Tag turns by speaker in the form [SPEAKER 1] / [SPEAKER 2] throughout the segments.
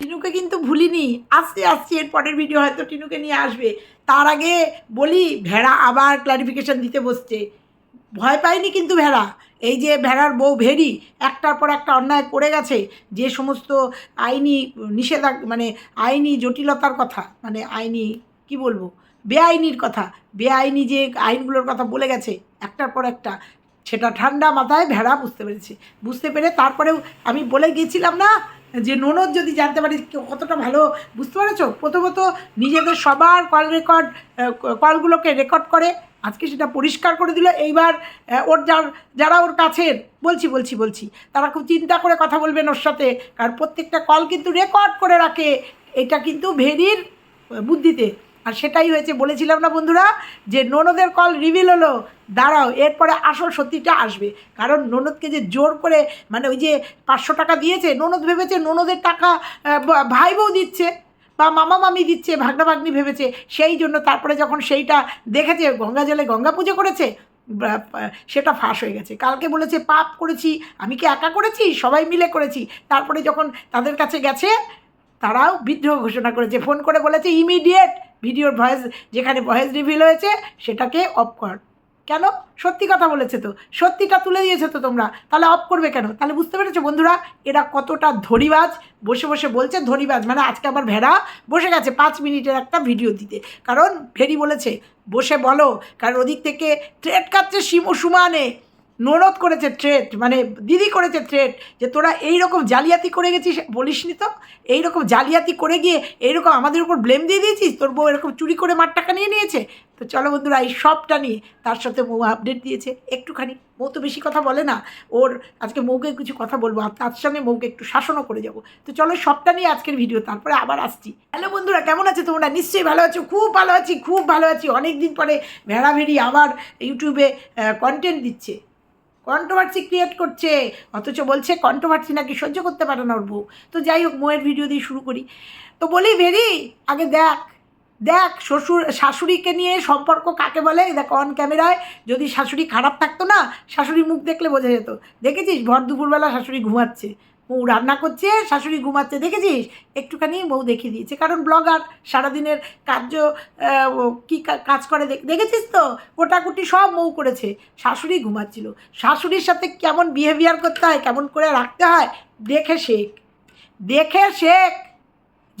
[SPEAKER 1] টিনুকে কিন্তু ভুলিনি। আসতে আসছি এর পরের ভিডিও হয়তো টিনুকে নিয়ে আসবে। তার আগে বলি, ভেড়া আবার ক্লারিফিকেশন দিতে বসছে। ভয় পায়নি কিন্তু ভেড়া। এই যে ভেড়ার বউ ভেড়ি, একটার পর একটা অন্যায় করে গেছে, যে সমস্ত আইনি নিষেধা মানে আইনি জটিলতার কথা মানে আইনি, কি বলব, বেআইনির কথা, বেআইনি যে আইনগুলোর কথা বলে গেছে, একটার পর একটা, সেটা ঠান্ডা মাথায় ভেড়া বুঝতে পেরেছে। বুঝতে পেরে তারপরেও আমি বলে গিয়েছিলাম না যে ননদ যদি জানতে পারি কতটা ভালো, বুঝতে পেরেছ? প্রথমত নিজেদের সবার কল রেকর্ড কলগুলোকে রেকর্ড করে, আজকে সেটা পরিষ্কার করে দিল। এইবার ওর যার, যারা ওর কাছের, বলছি বলছি বলছি, তারা খুব চিন্তা করে কথা বলবেন ওর সাথে, কারণ প্রত্যেকটা কল কিন্তু রেকর্ড করে রাখে। এটা কিন্তু ভেরির বুদ্ধিতে। আর সেটাই হয়েছে, বলেছিলাম না বন্ধুরা, যে ননদের কল রিভিল হলো। দাঁড়াও, এরপরে আসল সত্যিটা আসবে। কারণ ননদকে যে জোর করে মানে ওই যে পাঁচশো টাকা দিয়েছে, ননদ ভেবেছে ননদের টাকা ভাই বউ দিচ্ছে, বা মামা মামি দিচ্ছে ভাগনা ভাগ্নি ভেবেছে। সেই জন্য তারপরে যখন সেইটা দেখেছে, গঙ্গা জলে গঙ্গা পুজো করেছে সেটা ফাঁস হয়ে গেছে। কালকে বলেছে, পাপ করেছি, আমি কি একা করেছি? সবাই মিলে করেছি। তারপরে যখন তাদের কাছে গেছে, তারাও বিদ্রোহ ঘোষণা করেছে, ফোন করে বলেছে ইমিডিয়েট ভিডিওর ভয়েস, যেখানে ভয়েস রিভিল হয়েছে, সেটাকে অফ কর। কেন? সত্যি কথা বলেছে তো। সত্যিটা তুলে দিয়েছে তো তোমরা। তাহলে অফ করবে কেন? তাহলে বুঝতে পেরেছ বন্ধুরা? এরা কতটা ধরিবাজ বসে বসে বলছে ধরিবাজ মানে আজকে আমার ভেড়া বসে গেছে পাঁচ মিনিটের একটা ভিডিও দিতে। কারণ ভেরি বলেছে, বসে বলো। কারণ ওদিক থেকে ট্রেড কাটছে সিমু সুমানে। ননদ করেছে ট্রেড মানে দিদি করেছে ট্রেড যে তোরা এই রকম জালিয়াতি করে গেছিস বলিসনি তো? এই রকম জালিয়াতি করে গিয়ে এইরকম আমাদের উপর ব্লেম দিয়ে দিয়েছিস? তোর বউ এরকম চুরি করে মার টাকা নিয়ে নিয়েছে? তো চলো বন্ধুরা, এই সবটা নিয়ে তার সাথে মৌ আপডেট দিয়েছে। একটুখানি, মৌ তো বেশি কথা বলে না। ওর আজকে মৌকে কিছু কথা বলব, আর তার সঙ্গে মৌকে একটু শাসনও করে যাব। তো চলো সবটা নিয়ে আজকের ভিডিও তারপরে আবার আসছি। হ্যালো বন্ধুরা, কেমন আছে তোমরা? নিশ্চয়ই ভালো আছো, খুব ভালো আছি, খুব ভালো আছি। অনেক দিন পরে ভেড়া ভেড়ি আবার ইউটিউবে কন্টেন্ট দিচ্ছে। কন্ট্রোভার্সি ক্রিয়েট করছে। অথচ বলছে কন্ট্রোভার্সি নাকি সহ্য করতে পারে না ওর বউ। তো যাই হোক মোয়ের ভিডিও দিয়ে শুরু করি। তো বলি, ভেরি, আগে দেখ। দেখ, শ্বশুর, শাশুড়িকে নিয়ে সম্পর্ক কাকে বলে? দেখ অন ক্যামেরায় যদি শাশুড়ি খারাপ থাকতো না শাশুড়ি মুখ দেখলে বোঝা যেত। দেখেছিস? ভর দুপুরবেলা শাশুড়ি ঘুমাচ্ছে। বউ রান্না করছে, শাশুড়ি ঘুমাচ্ছে, দেখেছিস? একটুখানি বউ দেখিয়ে দিয়েছে। কারণ ব্লগার সারাদিনের কার্য কী কাজ করে দেখেছিস তো? কোটাকুটি সব মৌ করেছে। শাশুড়ি ঘুমাচ্ছিল। শাশুড়ির সাথে কেমন বিহেভিয়ার করতে হয়, কেমন করে রাখতে হয়, দেখে শেখ। দেখে শেখ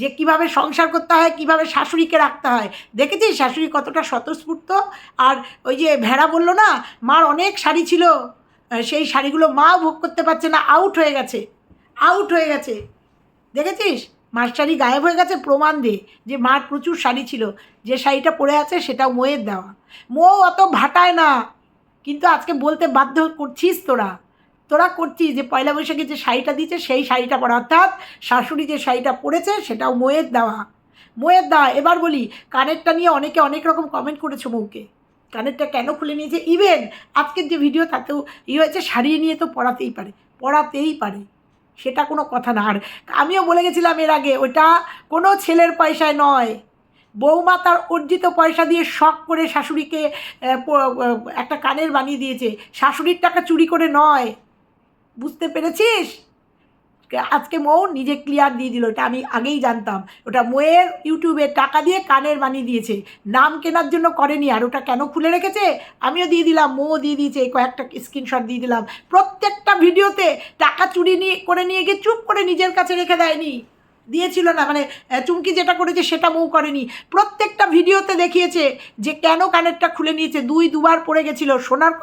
[SPEAKER 1] যে কীভাবে সংসার করতে হয়, কীভাবে শাশুড়িকে রাখতে হয়। দেখেছিস শাশুড়ি কতটা স্বতঃস্ফূর্ত? আর ওই যে ভেড়া বলল না, মার অনেক শাড়ি ছিল। সেই শাড়িগুলো মাও ভোগ করতে পারছে না আউট হয়ে গেছে। আউট হয়ে গেছে। দেখেছিস? মার শাড়ি গায়েব হয়ে গেছে প্রমাণ দে যে মার প্রচুর শাড়ি ছিল। যে শাড়িটা পরে আছে সেটাও মোয়ের দেওয়া। মো অত ভাটায় না। কিন্তু আজকে বলতে বাধ্য করছিস তোরা। তোরা করছিস যে পয়লা বৈশাখে যে শাড়িটা দিয়েছে সেই শাড়িটা পরা। অর্থাৎ শাশুড়ি যে শাড়িটা পরেছে সেটাও মোয়ের দেওয়া। মোয়ের দেওয়া। এবার বলি, কানেরটা নিয়ে অনেকে অনেক রকম কমেন্ট করেছে মৌকে। কানেরটা কেন খুলে নিয়েছে? ইভেন আজকের যে ভিডিও তাতেও ই হয়েছে, শাড়ি নিয়ে তো পড়াতেই পারে। পড়াতেই পারে। সেটা কোনো কথা না। আর আমিও বলে গেছিলাম এর আগে, ওটা কোনো ছেলের পয়সায় নয়। বৌমা তার অর্জিত পয়সা দিয়ে শখ করে শাশুড়িকে একটা কানের বানিয়ে দিয়েছে। শাশুড়ির টাকা চুরি করে নয়। বুঝতে পেরেছিস? আজকে মৌ নিজে ক্লিয়ার দিয়ে দিল, এটা আমি আগেই জানতাম। ওটা মোয়ের ইউটিউবে টাকা দিয়ে কানের বানিয়ে দিয়েছে। নাম কেনার জন্য করেনি, আর ওটা কেন খুলে রেখেছে? আমিও দিয়ে দিলাম মৌ দিয়ে দিয়েছে কয়েকটা স্ক্রিনশট দিয়ে দিলাম। প্রত্যেকটা ভিডিওতে টাকা চুরি নিয়ে, করে নিয়ে গিয়ে চুপ করে নিজের কাছে রেখে দেয়নি। দিয়েছিল না মানে চুমকি যেটা করেছে সেটা মৌ করেনি। প্রত্যেকটা ভিডিওতে দেখিয়েছে যে কেন কানেরটা খুলে নিয়েছে। দুই, দুবার পড়ে গেছিল। সোনার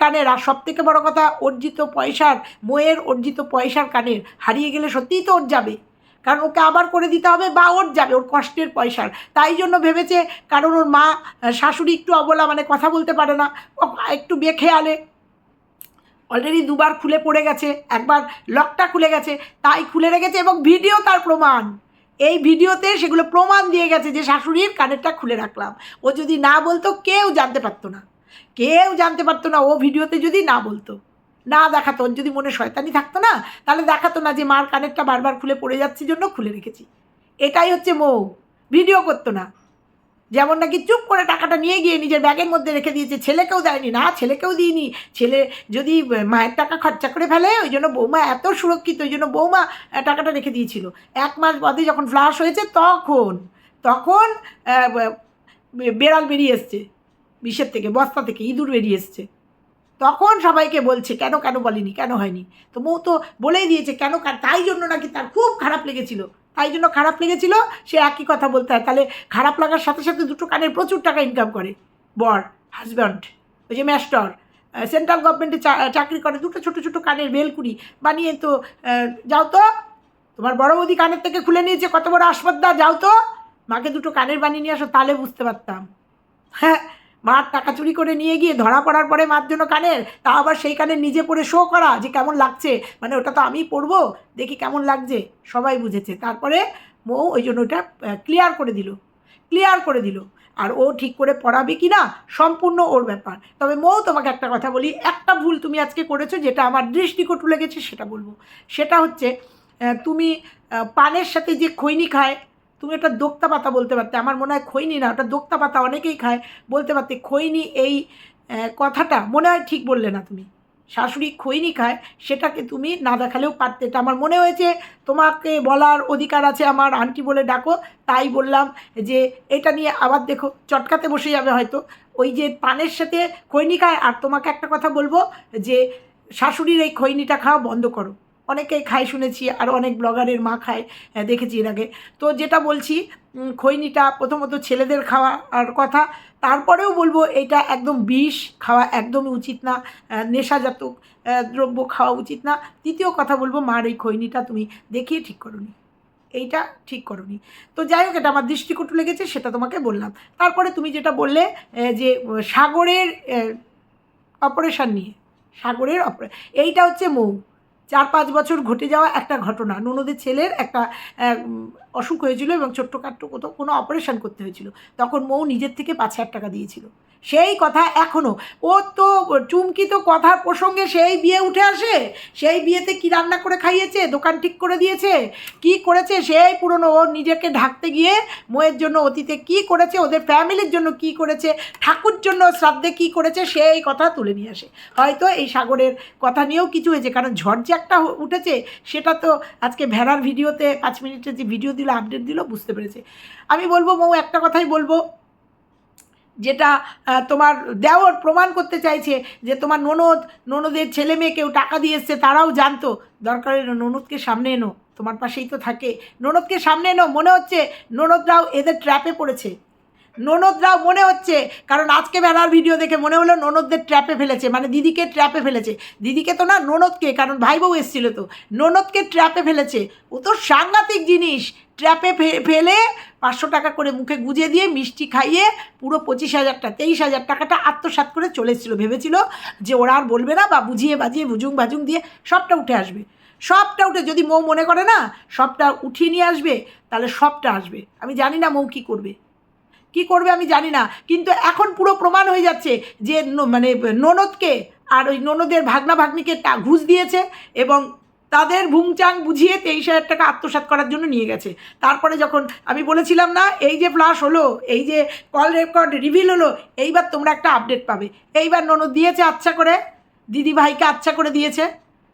[SPEAKER 1] কানের, আর সব থেকে বড় কথা, অর্জিত পয়সার, মোয়ের অর্জিত পয়সার কানের হারিয়ে গেলে সত্যিই তো ওর যাবে। কারণ ওকে আবার করে দিতে হবে বা ওর যাবে, ওর কষ্টের পয়সার। তাই জন্য ভেবেছে, কারণ ওর মা শাশুড়ি একটু অবলা মানে কথা বলতে পারে না একটু বেখেয়ালে অলরেডি দুবার খুলে পড়ে গেছে, একবার লকটা খুলে গেছে, তাই খুলে রেখেছে এবং ভিডিও তার প্রমাণ। এই ভিডিওতে সেগুলো প্রমাণ দিয়ে গেছে যে শাশুড়ির কানেরটা খুলে রাখলাম। ও যদি না বলতো, কেউ জানতে পারতো না। কেউ জানতে পারতো না, ও ভিডিওতে যদি না বলতো। না দেখাতো, যদি মনে শয়তানি থাকতো না, তাহলে দেখাতো না যে মার কানেরটা বারবার খুলে পড়ে যাচ্ছে, জন্য খুলে রেখেছি। এটাই হচ্ছে মৌ। ভিডিও করতো না। যেমন নাকি চুপ করে টাকাটা নিয়ে গিয়ে নিজের ব্যাগের মধ্যে রেখে দিয়েছে। ছেলেকেও দেয়নি। না, ছেলেকেও দিইনি। ছেলে যদি মায়ের টাকা খরচা করে ফেলে, ওই জন্য বৌমা এত সুরক্ষিত, ওই জন্য বৌমা টাকাটা রেখে দিয়েছিল। এক মাস বাদে যখন ফ্লাশ হয়েছে, তখন তখন বেড়াল বেরিয়ে এসছে, বিষের থেকে, বস্তা থেকে, ইঁদুর বেরিয়ে এসছে। তখন সবাইকে বলছে, কেন কেন বলিনি? কেন হয়নি? তো মৌ তো বলেই দিয়েছে কেন? তাই জন্য নাকি তার খুব খারাপ লেগেছিল। তাই জন্য খারাপ লেগেছিল, সে একই কথা বলতে হয়। তাহলে খারাপ লাগার সাথে সাথে দুটো কানের প্রচুর টাকা ইনকাম করে। বর হাজব্যান্ড ওই যে ম্যাস্টর সেন্ট্রাল গভর্নমেন্টে চাকরি করে, দুটো ছোটো ছোটো কানের বেলকুড়ি বানিয়ে তো যাও তো, তোমার বড় বৌদি কানের থেকে খুলে নিয়েছে, কত বড় আসপদ্দা, যাও তো, মাকে দুটো কানের বানিয়ে নিয়ে আসো, তাহলে বুঝতে পারতাম। হ্যাঁ মার টাকা চুরি করে নিয়ে গিয়ে ধরা পড়ার পরে মার জন্য কানের, তা আবার সেই কানের নিজে পরে শো করা যে কেমন লাগছে। মানে ওটা তো আমি পরবো দেখি কেমন লাগছে। সবাই বুঝেছে। তারপরে মৌ ওই জন্য ওটা ক্লিয়ার করে দিল। ক্লিয়ার করে দিল। আর ও ঠিক করে পড়াবে কি না, সম্পূর্ণ ওর ব্যাপার। তবে মৌ, তোমাকে একটা কথা বলি, একটা ভুল তুমি আজকে করেছ যেটা আমার দৃষ্টিকটু লেগেছে, সেটা বলব। সেটা হচ্ছে তুমি পানের সাথে যে খৈনি খায় তুমি একটা দোক্তা পাতা বলতে পারতে, আমার মনে হয় খৈনি না, ওটা দোক্তা পাতা অনেকেই খায়, বলতে পারতে খৈনি এই কথাটা মনে হয় ঠিক বললে না তুমি। শাশুড়ি খৈনি খায়, সেটাকে তুমি না দেখালেও পারতে। এটা আমার মনে হয়েছে, তোমাকে বলার অধিকার আছে আমার, আন্টি বলে ডাকো, তাই বললাম যে এটা নিয়ে আবার দেখো, চটকাতে বসে যাবে হয়তো। ওই যে পানের সাথে খৈনি খায়, আর তোমাকে একটা কথা বলব যে শাশুড়ির এই খৈনিটা খাওয়া বন্ধ করো। অনেকেই খায় শুনেছি, আর অনেক ব্লগারের মা খায় দেখেছি এর আগে। তো যেটা বলছি খৈনিটা প্রথমত ছেলেদের খাওয়া আর কথা, তারপরেও বলব এটা একদম বিষ খাওয়া একদমই উচিত না নেশাজাত দ্রব্য খাওয়া উচিত না। দ্বিতীয় কথা বলব, মার এই খৈনিটা তুমি দেখিয়ে ঠিক করনি। এইটা ঠিক করনি। তো যাই হোক, এটা আমার দৃষ্টিকটু লেগেছে, সেটা তোমাকে বললাম। তারপরে তুমি যেটা বললে যে, সাগরের অপারেশান নিয়ে, সাগরের অপারে, এইটা হচ্ছে মৌ। চার পাঁচ বছর ঘটে যাওয়া একটা ঘটনা। ননদের ছেলের একটা অসুখ হয়েছিল এবং ছোট্টখাট্ট কোথাও কোনো অপারেশন করতে হয়েছিল। তখন মৌ নিজের থেকে পাঁচ হাজার টাকা দিয়েছিল। সেই কথা এখনও ও তো চুমকি তো কথার প্রসঙ্গে সেই বিয়ে উঠে আসে। সেই বিয়েতে কি রান্না করে খাইয়েছে? দোকান ঠিক করে দিয়েছে? কি করেছে? সেই পুরনো ও নিজেকে ঢাকতে গিয়ে মোয়ের জন্য অতীতে কি করেছে? ওদের ফ্যামিলির জন্য কি করেছে? ঠাকুর জন্য শ্রাদ্ধে কি করেছে? সেই কথা তুলে নিয়ে আসে। হয়তো এই সাগরের কথা নিয়েও কিছু হয়েছে। কারণ ঝড় যে একটা উঠেছে, সেটা তো আজকে ভেড়ার ভিডিওতে পাঁচ মিনিটের যে ভিডিও দিল আপডেট দিল, বুঝতে পেরেছে। আমি বলব মৌ একটা কথাই বলব, যেটা তোমার দেওর প্রমাণ করতে চাইছে যে তোমার ননদ, ননদের ছেলে মেয়ে কেউ টাকা দিয়ে এসছে, তারাও জানতো। দরকার ননদকে সামনে এনো, তোমার পাশেই তো থাকে। ননদকে সামনে এনো, মনে হচ্ছে ননদরাও এদের ট্র্যাপে পড়েছে। ননদরাও মনে হচ্ছে, কারণ আজকে বেলার ভিডিও দেখে মনে হলো ননদদের ট্র্যাপে ফেলেছে মানে দিদিকে ট্র্যাপে ফেলেছে। দিদিকে তো না ননদকে, কারণ ভাই বউ এসেছিল তো। ননদকে ট্র্যাপে ফেলেছে। ও তো সাংঘাতিক জিনিস ট্র্যাপে ফেলে পাঁচশো টাকা করে মুখে গুজে দিয়ে মিষ্টি খাইয়ে পুরো পঁচিশ হাজারটা তেইশ হাজার টাকাটা আত্মসাৎ করে চলে এসেছিল। ভেবেছিল যে ওরা আর বলবে না বা বুঝিয়ে বাজিয়ে বুজুং বাজুং দিয়ে সবটা উঠে আসবে। সবটা উঠে, যদি মৌ মনে করে না, সবটা উঠিয়ে নিয়ে আসবে, তাহলে সবটা আসবে। আমি জানি না মৌ কী করবে। কি করবে আমি জানি না। কিন্তু এখন পুরো প্রমাণ হয়ে যাচ্ছে যে মানে ননদকে আর ওই ননদের ভাগনা ভাগ্নিকে ঘুষ দিয়েছে এবং তাদের ভুংচাং বুঝিয়ে তেইশ হাজার টাকা আত্মসাৎ করার জন্য নিয়ে গেছে। তারপরে যখন আমি বলেছিলাম না, এই যে ফ্লাশ হলো, এই যে কল রেকর্ড রিভিল হলো, এইবার তোমরা একটা আপডেট পাবে। এইবার ননদ দিয়েছে আচ্ছা করে দিদি ভাইকে আচ্ছা করে দিয়েছে।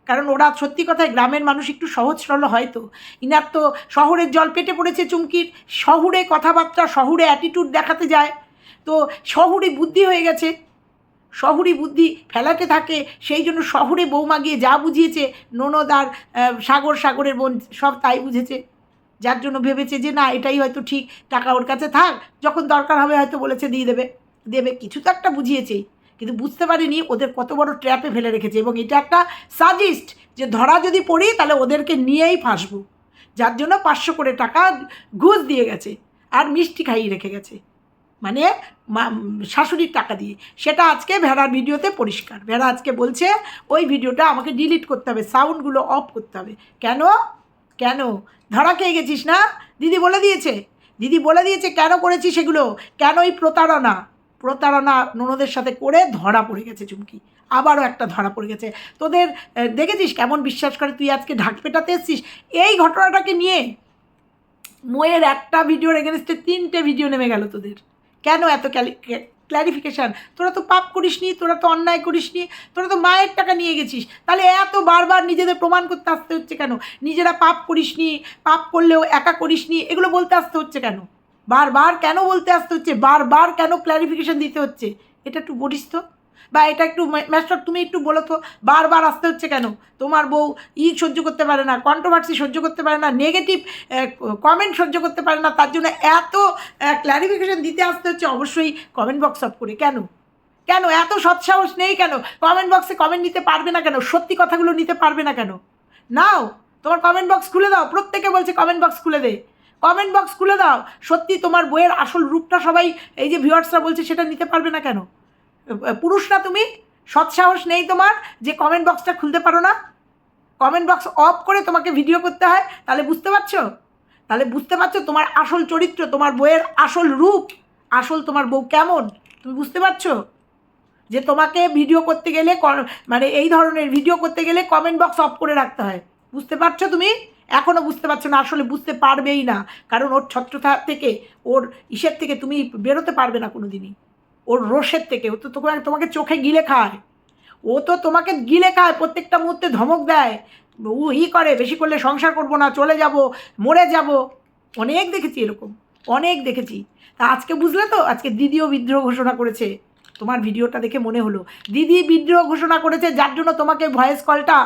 [SPEAKER 1] কারণ ওরা সত্যি কথায় গ্রামের মানুষ একটু সহজ সরল হয়তো। ইনার তো শহরের জল পেটে পড়েছে চুমকির। শহুরে কথাবার্তা, শহুরে অ্যাটিটিউড দেখাতে যায়। তো শহুরে বুদ্ধি হয়ে গেছে। শহুরে বুদ্ধি ফেলাতে থাকে, সেই জন্য শহুরে বৌমা গিয়ে যা বুঝিয়েছে, ননদ আর সাগর, সাগরের বোন সব তাই বুঝেছে। যার জন্য ভেবেছে যে না, এটাই হয়তো ঠিক, টাকা ওর কাছে থাক, যখন দরকার হবে হয়তো বলেছে দিয়ে দেবে। দেবে, কিছু তো একটা বুঝিয়েছেই। কিন্তু বুঝতে পারিনি ওদের কত বড় ট্র্যাপে ফেলে রেখেছে এবং এটা একটা সাজেস্ট যে ধরা যদি পড়ি তাহলে ওদেরকে নিয়েই ফাঁসবো। যার জন্য পাঁচশো করে টাকা ঘুষ দিয়ে গেছে আর মিষ্টি খাইয়ে রেখে গেছে। মানে শাশুড়ির টাকা দিয়ে। সেটা আজকে ভেড়ার ভিডিওতে পরিষ্কার। ভেড়া আজকে বলছে, ওই ভিডিওটা আমাকে ডিলিট করতে হবে সাউন্ডগুলো অফ করতে হবে। কেন? কেন? ধরা খেয়ে গেছিস না? দিদি বলে দিয়েছে। দিদি বলে দিয়েছে, কেন করেছিস সেগুলো? কেন এই প্রতারণা? প্রতারণা ননদের সাথে করে ধরা পড়ে গেছে চুমকি। আবারও একটা ধরা পড়ে গেছে। তোদের দেখেছিস কেমন বিশ্বাস করে তুই আজকে ঢাক পেটাতে এসছিস? এই ঘটনাটাকে নিয়ে মোয়ের একটা ভিডিওর এগেনস্টে তিনটে ভিডিও নেমে গেল তোদের। কেন এত ক্ল্যারিফিকেশান তোরা তো পাপ করিসনি, তোরা তো অন্যায় করিসনি, তোরা তো মায়ের টাকা নিয়ে গেছিস। তাহলে এত বারবার নিজেদের প্রমাণ করতে আসতে হচ্ছে কেন? নিজেরা পাপ করিসনি, পাপ করলেও একা করিসনি, এগুলো বলতে আসতে হচ্ছে কেন? বারবার কেন বলতে আসতে হচ্ছে? বারবার কেন ক্ল্যারিফিকেশান দিতে হচ্ছে? এটা একটু বলিস তো। বা এটা একটু মাস্টার তুমি একটু বলো তো, বারবার আসতে হচ্ছে কেন? তোমার বউ ই সহ্য করতে পারে না কন্ট্রোভার্সি সহ্য করতে পারে না নেগেটিভ কমেন্ট সহ্য করতে পারে না, তার জন্য এত ক্ল্যারিফিকেশন দিতে আসতে হচ্ছে, অবশ্যই কমেন্ট বক্স অফ করে। কেন? কেন? এত সৎসাহস নেই কেন? কমেন্ট বক্সে কমেন্ট নিতে পারবে না কেন? সত্যি কথাগুলো নিতে পারবে না কেন? নাও, তোমার কমেন্ট বক্স খুলে দাও, প্রত্যেকে বলছে কমেন্ট বক্স খুলে দে। কমেন্ট বক্স খুলে দাও। সত্যি তোমার বইয়ের আসল রূপটা সবাই, এই যে ভিউয়ার্সরা বলছে সেটা নিতে পারবে না কেন? পুরুষ না তুমি সৎসাহস নেই তোমার যে কমেন্ট বক্সটা খুলতে পারো না। কমেন্ট বক্স অফ করে তোমাকে ভিডিও করতে হয়। তাহলে বুঝতে পারছ? তাহলে বুঝতে পারছ তোমার আসল চরিত্র, তোমার বইয়ের আসল রূপ, আসল তোমার বউ কেমন? তুমি বুঝতে পারছ? যে তোমাকে ভিডিও করতে গেলে মানে এই ধরনের ভিডিও করতে গেলে কমেন্ট বক্স অফ করে রাখতে হয়। বুঝতে পারছ তুমি? এখনও বুঝতে পারছ না, আসলে বুঝতে পারবেই না। কারণ ওর ছত্রতা থেকে, ওর ইসের থেকে তুমি বেরোতে পারবে না কোনো দিনই ওর রোষের থেকে, ও তো তোমাকে তোমাকে চোখে গিলে খায়। ও তো তোমাকে গিলে খায়, প্রত্যেকটা মুহূর্তে ধমক দেয়। ও ই করে, বেশি করলে সংসার করব না, চলে যাব, মরে যাব। অনেক দেখেছি এরকম, অনেক দেখেছি। তা আজকে বুঝলে তো, আজকে দিদিও বিদ্রোহ ঘোষণা করেছে। তোমার ভিডিওটা দেখে মনে হলো, দিদি বিদ্রোহ ঘোষণা করেছে, যার জন্য তোমাকে ভয়েস কলটা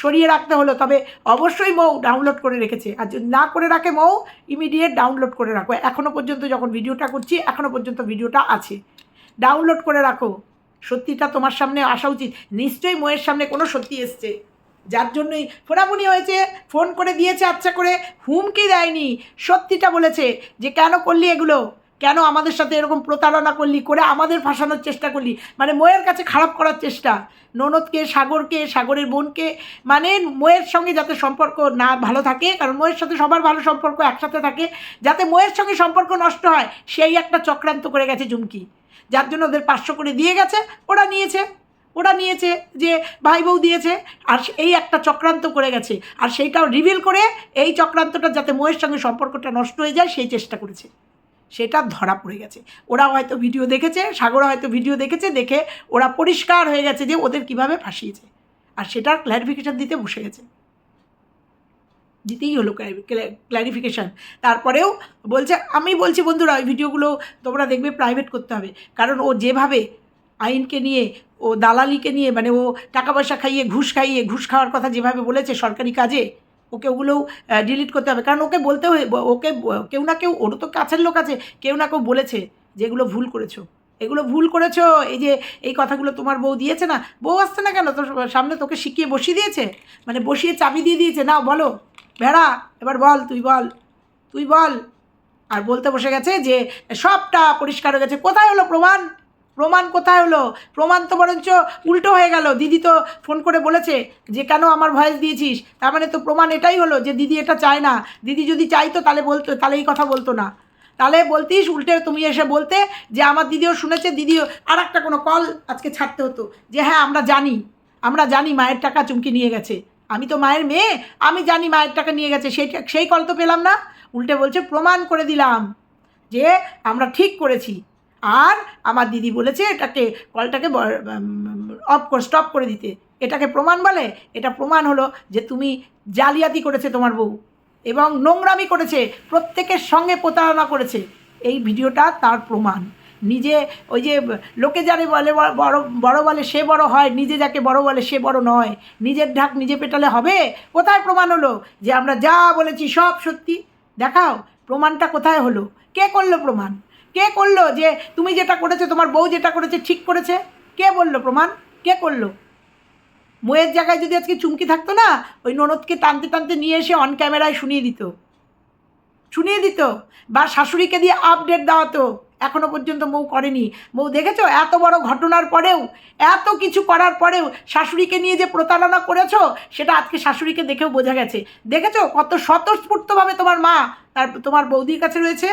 [SPEAKER 1] সরিয়ে রাখতে হলো, তবে অবশ্যই মৌ ডাউনলোড করে রেখেছে। আর যদি না করে রাখে মৌ ইমিডিয়েট ডাউনলোড করে রাখো। এখনও পর্যন্ত যখন ভিডিওটা করছি এখনও পর্যন্ত ভিডিওটা আছে। ডাউনলোড করে রাখো। সত্যিটা তোমার সামনে আসা উচিত। নিশ্চয়ই ময়ের সামনে কোনো সত্যি এসছে। যার জন্যই ফোনাফুনি হয়েছে, ফোন করে দিয়েছে আচ্ছা করে, হুমকি দেয়নি। সত্যিটা বলেছে যে কেন করলি এগুলো? কেন আমাদের সাথে এরকম প্রতারণা করলি? করে আমাদের ফাঁসানোর চেষ্টা করলি? মানে ময়ের কাছে খারাপ করার চেষ্টা। ননদকে, সাগরকে, সাগরের বোনকে মানে ময়ের সঙ্গে যাতে সম্পর্ক না ভালো থাকে, কারণ ময়ের সাথে সবার ভালো সম্পর্ক একসাথে থাকে, যাতে ময়ের সঙ্গে সম্পর্ক নষ্ট হয়, সেই একটা চক্রান্ত করে গেছে চুমকি যার জন্য ওদের পাঁচশো করে দিয়ে গেছে, ওরা নিয়েছে। ওরা নিয়েছে যে ভাই বউ দিয়েছে, আর এই একটা চক্রান্ত করে গেছে। আর সেইটাও রিভিল করে এই চক্রান্তটা যাতে ময়ের সঙ্গে সম্পর্কটা নষ্ট হয়ে যায়, সেই চেষ্টা করেছে। সেটা ধরা পড়ে গেছে। ওরা হয়তো ভিডিও দেখেছে সাগর হয়তো ভিডিও দেখেছে, দেখে ওরা পরিষ্কার হয়ে গেছে যে ওদের কীভাবে ফাঁসিয়েছে। আর সেটার ক্ল্যারিফিকেশান দিতে বসে গেছে। দিতেই হলো ক্ল্যারিফিকেশান তারপরেও বলছে, আমি বলছি বন্ধুরা, ওই ভিডিওগুলো তোমরা দেখবে প্রাইভেট করতে হবে। কারণ ও যেভাবে আইনকে নিয়ে, ও দালালিকে নিয়ে মানে ও টাকা পয়সা খাইয়ে, ঘুষ খাইয়ে, ঘুষ খাওয়ার কথা যেভাবে বলেছে সরকারি কাজে ওকে ওগুলোও ডিলিট করতে হবে। কারণ ওকে বলতে হয়ে ওকে কেউ না কেউ, ওরও তো কাছের লোক আছে, কেউ না কেউ বলেছে যে এগুলো ভুল করেছ। এগুলো ভুল করেছ, এই যে, এই কথাগুলো তোমার বউ দিয়েছে না, বউ আসছে না কেন? তোর সামনে তোকে শিখিয়ে বসিয়ে দিয়েছে? মানে বসিয়ে চাবি দিয়ে দিয়েছে? না, বলো। ভেড়া, এবার বল, তুই বল। তুই বল। আর বলতে বসে গেছে যে, সবটা পরিষ্কার হয়ে গেছে। কোথায় হলো প্রমাণ? প্রমাণ কোথায় হলো? প্রমাণ তো বরঞ্চ উল্টো হয়ে গেল। দিদি তো ফোন করে বলেছে যে, কেন আমার ভয়েস দিয়েছিস? তার মানে তো প্রমাণ এটাই হলো যে, দিদি এটা চায় না। দিদি যদি চাইতো, তাহলে বলতো, তাহলে এই কথা বলতো না। তাহলে বলতিস উল্টে তুমি এসে বলতে যে, আমার দিদিও শুনেছে, দিদিও আর একটা কোনো কল আজকে ছাড়তে হতো যে হ্যাঁ আমরা জানি। আমরা জানি মায়ের টাকা চুমকি নিয়ে গেছে। আমি তো মায়ের মেয়ে, আমি জানি মায়ের টাকা নিয়ে গেছে। সেই সেই কল তো পেলাম না। উল্টে বলছে, প্রমাণ করে দিলাম যে, আমরা ঠিক করেছি। আর আমার দিদি বলেছে এটাকে, কলটাকে অফ করে স্টপ করে দিতে। এটাকে প্রমাণ বলে? এটা প্রমাণ হলো যে তুমি জালিয়াতি করেছে তোমার বউ এবং নোংরামি করেছে, প্রত্যেকের সঙ্গে প্রতারণা করেছে। এই ভিডিওটা তার প্রমাণ। নিজে ওই যে লোকে যারে বলে বড় বড় বলে সে বড় হয়, নিজে যাকে বড় বলে সে বড় নয়। নিজের ঢাক নিজে পেটালে হবে? কোথায় প্রমাণ হলো যে আমরা যা বলেছি সব সত্যি? দেখাও, প্রমাণটা কোথায় হলো? কে করল প্রমাণ? কে করল যে তুমি যেটা করেছে, তোমার বউ যেটা করেছে ঠিক করেছে? কে বলল প্রমাণ? কে করল? মোয়ের জায়গায় যদি আজকে চুমকি থাকতো না, ওই ননদকে টানতে টানতে নিয়ে এসে অন ক্যামেরায় শুনিয়ে দিত। শুনিয়ে দিত বা শাশুড়িকে দিয়ে আপডেট দেওয়াতো। এখনও পর্যন্ত মৌ করেনি। মৌ দেখেছ? এত বড় ঘটনার পরেও, এত কিছু করার পরেও শাশুড়িকে নিয়ে যে প্রতারণা করেছ, সেটা আজকে শাশুড়িকে দেখেও বোঝা গেছে। দেখেছ? কত স্বতঃস্ফূর্তভাবে তোমার মা, তার তোমার বৌদির কাছে রয়েছে।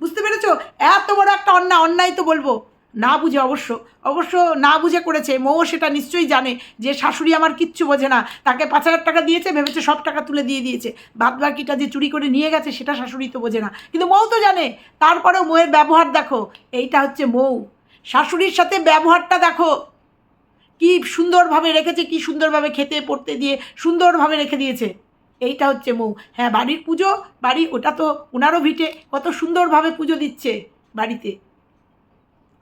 [SPEAKER 1] বুঝতে পেরেছ? এত বড় একটা অন্যায় অন্যায় তো বলব। না বুঝে অবশ্য অবশ্য না বুঝে করেছে। মৌ সেটা নিশ্চয়ই জানে যে শাশুড়ি আমার কিচ্ছু বোঝে না। তাকে পাঁচ হাজার টাকা দিয়েছে, ভেবেছে সব টাকা তুলে দিয়ে দিয়েছে। বাদ বাকিটা যে চুরি করে নিয়ে গেছে, সেটা শাশুড়ি তো বোঝে না। কিন্তু মৌ তো জানে। তারপরেও মৌয়ের ব্যবহার দেখো। এইটা হচ্ছে মৌ। শাশুড়ির সাথে ব্যবহারটা দেখো। কি সুন্দরভাবে রেখেছে, কি সুন্দরভাবে খেতে, পড়তে দিয়ে সুন্দরভাবে রেখে দিয়েছে। এইটা হচ্ছে মৌ। হ্যাঁ বাড়ির পুজো, বাড়ি, ওটা তো ওনারও ভিটে। কত সুন্দরভাবে পুজো দিচ্ছে বাড়িতে।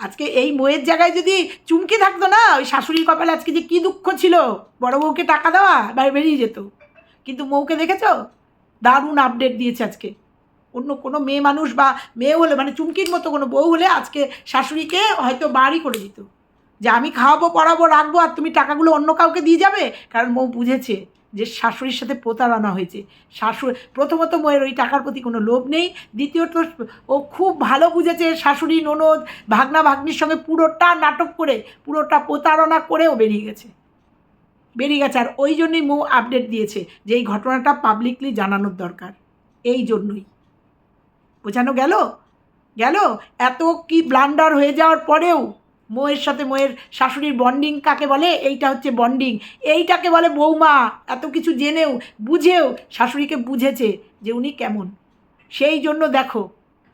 [SPEAKER 1] আজকে এই ময়ের জায়গায় যদি চুমকে থাকতো না, ওই শাশুড়ির কপালে আজকে যে কী দুঃখ ছিল। বড় বউকে টাকা দেওয়া বেরিয়ে যেত। কিন্তু মৌকে দেখেছ? দারুণ আপডেট দিয়েছে আজকে। অন্য কোনো মেয়ে মানুষ বা মেয়ে হলে মানে চুমকির মতো কোনো বউ হলে আজকে শাশুড়িকে হয়তো বাড়ি করে দিত। যে আমি খাওয়াবো, পড়াবো, রাখব, আর তুমি টাকাগুলো অন্য কাউকে দিয়ে যাবে? কারণ মৌ বুঝেছে। যে শাশুড়ির সাথে প্রতারণা হয়েছে। শাশুড়ি প্রথমত ময়ের ওই টাকার প্রতি কোনো লোভ নেই। দ্বিতীয়ত, ও খুব ভালো বুঝেছে শাশুড়ি, ননদ, ভাগনা, ভাগ্নির সঙ্গে পুরোটা নাটক করে, পুরোটা প্রতারণা করেও বেরিয়ে গেছে। বেরিয়ে গেছে আর ওই জন্যই মৌ আপডেট দিয়েছে যে এই ঘটনাটা পাবলিকলি জানানোর দরকার। এই জন্যই। বোঝানো গেল? গেল? এত কি ব্লান্ডার হয়ে যাওয়ার পরেও মোয়ের সাথে মোয়ের শাশুড়ির বন্ডিং কাকে বলে? এইটা হচ্ছে বন্ডিং এইটাকে বলে বৌমা। এত কিছু জেনেও, বুঝেও শাশুড়িকে বুঝেছে যে উনি কেমন। সেই জন্য দেখো,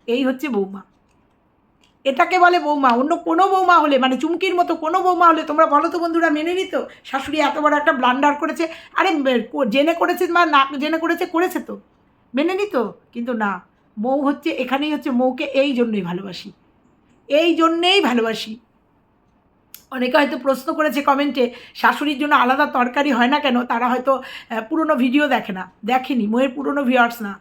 [SPEAKER 1] এই হচ্ছে বৌমা। এটাকে বলে বৌমা। অন্য কোনো বৌমা হলে মানে চুমকির মতো কোনো বৌমা হলে, তোমরা বলো তো বন্ধুরা, মেনে নিত? শাশুড়ি এত বড় একটা ব্লান্ডার করেছে। আরে জেনে করেছে বা না, জেনে করেছে করেছে তো। মেনে নিত? কিন্তু না। মৌ হচ্ছে, এখানেই হচ্ছে মৌকে এই জন্যই ভালোবাসি। এই জন্যেই ভালোবাসি। অনেকে হয়তো প্রশ্ন করেছে কমেন্টে, শাশুড়ির জন্য আলাদা তরকারি হয় না কেন? তারা হয়তো পুরনো ভিডিও দেখে না, দেখেনি ময়ের পুরনো ভিউয়ার্স না।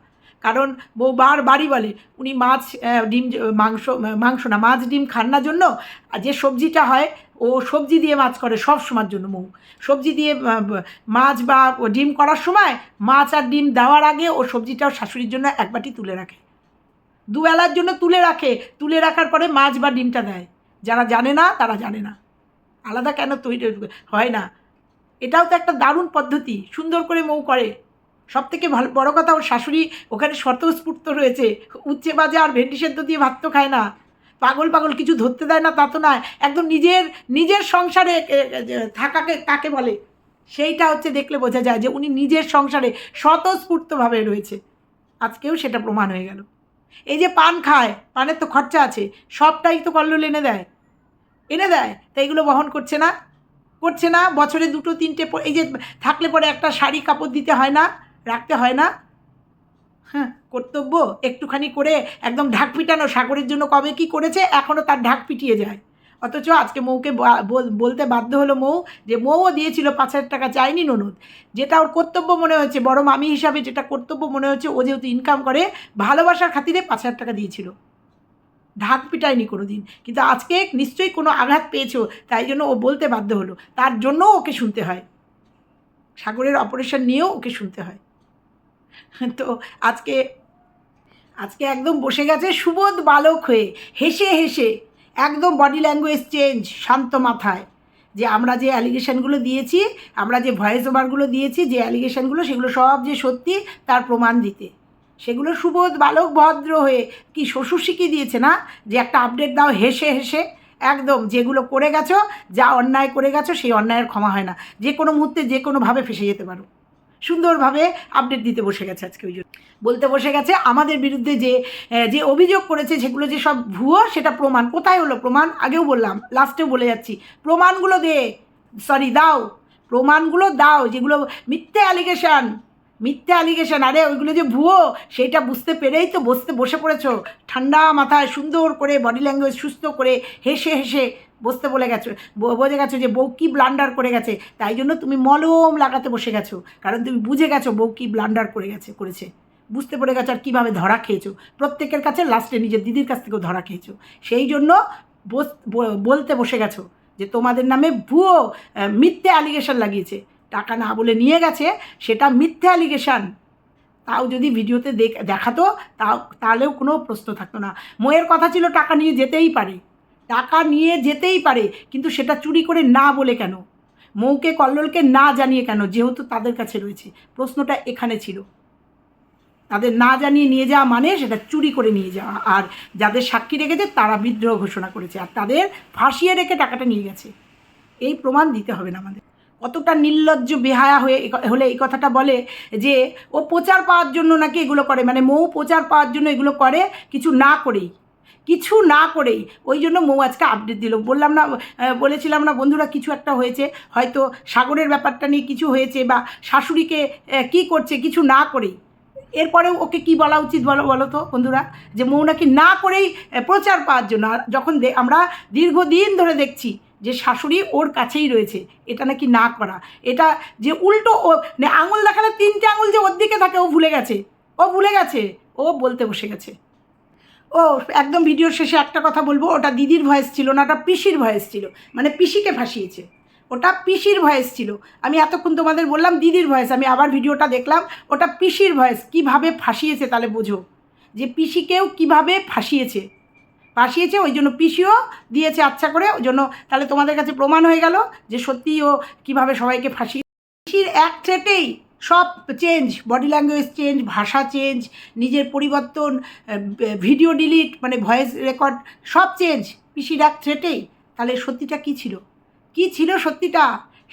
[SPEAKER 1] কারণ বউ বার বাড়ি বলে, উনি মাছ ডিম, মাংস মাংস না, মাছ, ডিম খান না জন্য যে সবজিটা হয়, ও সবজি দিয়ে মাছ করে সব সময়ের জন্য মৌ। সবজি দিয়ে মাছ বা ডিম করার সময়, মাছ আর ডিম দেওয়ার আগে ও সবজিটাও শাশুড়ির জন্য এক বাটি তুলে রাখে। দুবেলার জন্য তুলে রাখে, তুলে রাখার পরে মাছ বা ডিমটা দেয়। যারা জানে না, তারা জানে না। আলাদা কেন তৈরি হয় না? এটাও তো একটা দারুণ পদ্ধতি, সুন্দর করে মৌ করে। সব থেকে ভালো, বড়ো কথা ওর শাশুড়ি ওখানে স্বতঃস্ফূর্ত রয়েছে। উচ্চে বাজে আর ভেন্ডি সেদ্ধ দিয়ে ভাত তো খায় না। পাগল পাগল কিছু ধরতে দেয় না, তা তো নয়। একদম নিজের নিজের সংসারে থাকাকে কাকে বলে? সেইটা হচ্ছে দেখলে বোঝা যায় যে উনি নিজের সংসারে স্বতঃস্ফূর্তভাবে রয়েছে। আজকেও সেটা প্রমাণ হয়ে গেল। এই যে পান খায়, পানের তো খরচা আছে, সবটাই তো কল্লোল এনে দেয়। এনে দেয়। তা এগুলো বহন করছে না। করছে না। বছরে দুটো, তিনটে এই যে থাকলে পরে একটা শাড়ি কাপড় দিতে হয় না, রাখতে হয় না। হ্যাঁ কর্তব্য একটুখানি করে একদম ঢাক পিটানো। সাগরের জন্য কবে কি করেছে এখনও তার ঢাক পিটিয়ে যায়। অথচ আজকে মৌকে বলতে বাধ্য হলো মৌ যে, মৌও দিয়েছিল পাঁচ হাজার টাকা, চাইনি ননদ। যেটা ওর কর্তব্য মনে হয়েছে বড় মামি হিসাবে যেটা কর্তব্য মনে হচ্ছে ও যেহেতু ইনকাম করে, ভালোবাসার খাতিরে পাঁচ হাজার টাকা দিয়েছিল। ঢাক পিটায়নি কোনো দিন কিন্তু আজকে নিশ্চয়ই কোনো আঘাত পেয়েছ তাই জন্য ও বলতে বাধ্য হলো। তার জন্যও ওকে শুনতে হয়। সাগরের অপারেশন নিয়েও ওকে শুনতে হয়। তো আজকে আজকে একদম বসে গেছে সুবোধ বালক হয়ে। হেসে হেসে একদম বডি ল্যাঙ্গুয়েজ চেঞ্জ শান্ত মাথায়। যে আমরা যে অ্যালিগেশনগুলো দিয়েছি, আমরা যে ভয়েস ওভারগুলো দিয়েছি, যে অ্যালিগেশনগুলো সেগুলো সব যে সত্যি, তার প্রমাণ দিতে। সেগুলো সুবোধ বালক ভদ্র হয়ে কি শ্বশুর শিখিয়ে দিয়েছে না? যে একটা আপডেট দাও, হেসে হেসে, একদম যেগুলো করে গেছো, যা অন্যায় করে গেছো, সেই অন্যায়ের ক্ষমা হয় না। যে কোনো মুহূর্তে যে কোনোভাবে ফেসে যেতে পারো। সুন্দরভাবে আপডেট দিতে বসে গেছে আজকে ওই জন্য। বলতে বসে গেছে, আমাদের বিরুদ্ধে যে যে অভিযোগ করেছে, সেগুলো যে সব ভুয়ো, সেটা প্রমাণ। কোথায় হলো প্রমাণ? আগেও বললাম লাস্টেও বলে যাচ্ছি। প্রমাণগুলো দে সরি দাও। প্রমাণগুলো দাও, যেগুলো মিথ্যে অ্যালিগেশন মিথ্যে অ্যালিগেশন আরে ওইগুলো যে ভুয়ো, সেইটা বুঝতে পেরেই তো বসতে, বসে পড়েছো। ঠান্ডা মাথায় সুন্দর করে বডি ল্যাঙ্গুয়েজ সুস্থ করে হেসে হেসে বসতে বলে গেছো বোঝে গেছো যে বউ কী ব্লান্ডার করে গেছে। তাই জন্য তুমি মলম লাগাতে বসে গেছো, কারণ তুমি বুঝে গেছো বউ কী ব্লান্ডার করে গেছে, করেছে। বুঝতে পড়ে গেছো আর কীভাবে ধরা খেয়েছো। প্রত্যেকের কাছে লাস্টে নিজের দিদির কাছ থেকেও ধরা খেয়েছো। সেই জন্য বলতে বসে গেছো যে তোমাদের নামে ভুয়ো মিথ্যে অ্যালিগেশন লাগিয়েছে। টাকা না বলে নিয়ে গেছে, সেটা মিথ্যে অ্যালিগেশান তাও যদি ভিডিওতে দেখাতো, তাও, তাহলেও কোনো প্রশ্ন থাকতো না। ময়ের কথা ছিল টাকা নিয়ে যেতেই পারে। টাকা নিয়ে যেতেই পারে, কিন্তু সেটা চুরি করে না বলে কেন? মৌকে, কল্লোলকে না জানিয়ে কেন? যেহেতু তাদের কাছে রয়েছে। প্রশ্নটা এখানে ছিল। তাদের না জানিয়ে নিয়ে যাওয়া মানে সেটা চুরি করে নিয়ে যাওয়া। আর যাদের সাক্ষী রেখেছে, তারা বিদ্রোহ ঘোষণা করেছে। আর তাদের ফাঁসিয়ে রেখে টাকাটা নিয়ে গেছে। এই প্রমাণ দিতে হবে না আমাদের। কতটা নির্লজ্জ বেহায়া হয়ে হলে এই কথাটা বলে যে ও প্রচার পাওয়ার জন্য নাকি এগুলো করে। মানে মৌ প্রচার পাওয়ার জন্য এগুলো করে, কিছু না করেই। কিছু না করেই। ওই জন্য মৌ আজকে আপডেট দিল। বললাম না বলেছিলাম না, বন্ধুরা, কিছু একটা হয়েছে। হয়তো সাগরের ব্যাপারটা নিয়ে কিছু হয়েছে বা শাশুড়িকে কি করছে, কিছু না করেই। এরপরেও ওকে কি বলা উচিত বলো বলো তো বন্ধুরা? যে মৌ নাকি না করেই প্রচার পাওয়ার জন্য। আর যখন আমরা দীর্ঘদিন ধরে দেখছি যে শাশুড়ি ওর কাছেই রয়েছে, এটা নাকি না করা? এটা যে উল্টো ও মানে আঙুল দেখালে তিনটে আঙুল যে ওর দিকে থাকে, ও ভুলে গেছে। ও ভুলে গেছে। ও বলতে বসে গেছে। ও, একদম ভিডিওর শেষে একটা কথা বলব, ওটা দিদির ভয়েস ছিল না, ওটা পিসির ভয়েস ছিল। মানে পিসিকে ফাঁসিয়েছে। ওটা পিসির ভয়েস ছিল। আমি এতক্ষণ তোমাদের বললাম দিদির ভয়েস আমি আবার ভিডিওটা দেখলাম, ওটা পিসির ভয়েস কীভাবে ফাঁসিয়েছে তাহলে বোঝো। যে পিসিকেও কীভাবে ফাঁসিয়েছে। ফাঁসিয়েছে ওই জন্য পিসিও দিয়েছে আচ্ছা করে, ওই জন্য তাহলে তোমাদের কাছে প্রমাণ হয়ে গেল যে সত্যি ও কীভাবে সবাইকে ফাঁসি পিসির এক থ্রেটেই সব চেঞ্জ বডি ল্যাঙ্গুয়েজ চেঞ্জ ভাষা চেঞ্জ নিজের পরিবর্তন ভিডিও ডিলিট মানে ভয়েস রেকর্ড সব চেঞ্জ পিসির এক থ্রেটেই তাহলে সত্যিটা কী ছিল? কি ছিল সত্যিটা?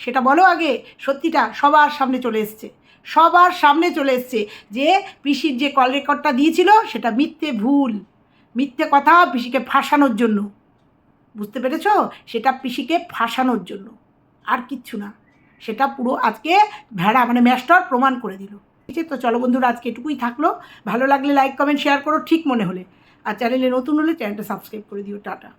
[SPEAKER 1] সেটা বলো আগে, সত্যিটা সবার সামনে চলে এসছে। সবার সামনে চলে এসছে যে পিসির যে কল রেকর্ডটা দিয়েছিল, সেটা মিথ্যে, ভুল। মিথ্যে কথা পিসিকে ফাঁসানোর জন্য। বুঝতে পেরেছ? সেটা পিসিকে ফাঁসানোর জন্য। আর কিচ্ছু না। সেটা পুরো আজকে ভেড়া মানে ম্যাস্টার প্রমাণ করে দিল। ঠিক আছে? তো চলো বন্ধুরা, আজকে এটুকুই থাকল। ভালো লাগলে লাইক কমেন্ট শেয়ার করো ঠিক মনে হলে। আর চ্যানেলে নতুন হলে চ্যানেলটা সাবস্ক্রাইব করে দিও। টাটা।